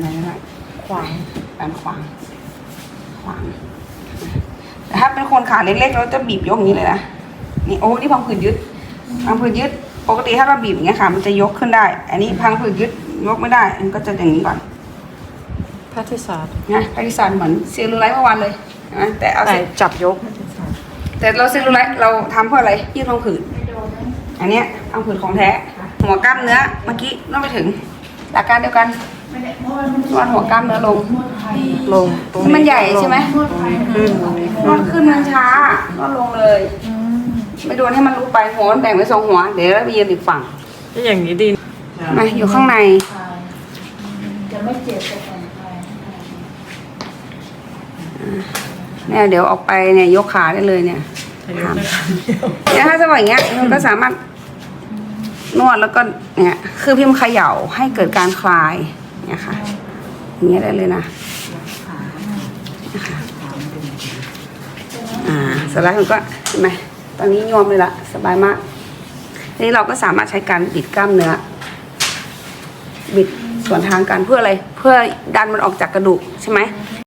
ไหนก็ได้ขวางด้านขวางขวางแต่ถ้าเป็นคนขาเล็กๆเราจะบีบยกอย่างนี้เลยนะนี่โอ้นี่พังผืดยึดพังผืดยึดปกติถ้าเราบีบอย่างเงี้ยค่ะ มันจะยกขึ้นได้ อันนี้พังผืดยึดยกไม่ได้มันก็จะอย่างนี้ก่อนแพทย์ศาสตร์นะไพทิสานเหมือนเซลลูไลท์เมื่อวานเลยนะแต่เอาแต่เสร็จจับยกแต่เราเซลลูไลท์เราทำเพื่ออะไรยืดพังผืดอันเนี้ยพังผืดของแท้หัวกล้ามเนื้อเมื่อกี้นวดไปถึง หลักการเดียวกันนวดหัวกล้ามเนื้อลง ลงตรงนี่มันใหญ่ใช่ไหมขึ้นนวดขึ้นมันช้านวดลงเลยไม่โดนให้มันรู้ไปหัวมันแบ่งไว้สองหัว เดี๋ยวเราไปยืนอีกฝั่งแล้วอย่างนี้ดีมาอยู่ข้างใน จะไม่เจ็บแต่ผ่อนคลายเนี่ยเดี๋ยวออกไปเนี่ยยกขาได้เลยเนี่ยเนี่ยถ้าจะบอกอย่างเงี้ยมันก็สามารถ นวดแล้วก็เนี่ยคือพิมพ์เขย่าให้เกิดการคลายเนี่ยค่ะอย่างเงี้ยได้เลยนะอ่าสไลด์มันก็เห็นไหมตอนนี้ยวมเลยละสบายมากทีนี้เราก็สามารถใช้การบิดกล้ามเนื้อบิดส่วนทางกันเพื่ออะไร เพื่อดันมันออกจากกระดูกใช่ไหม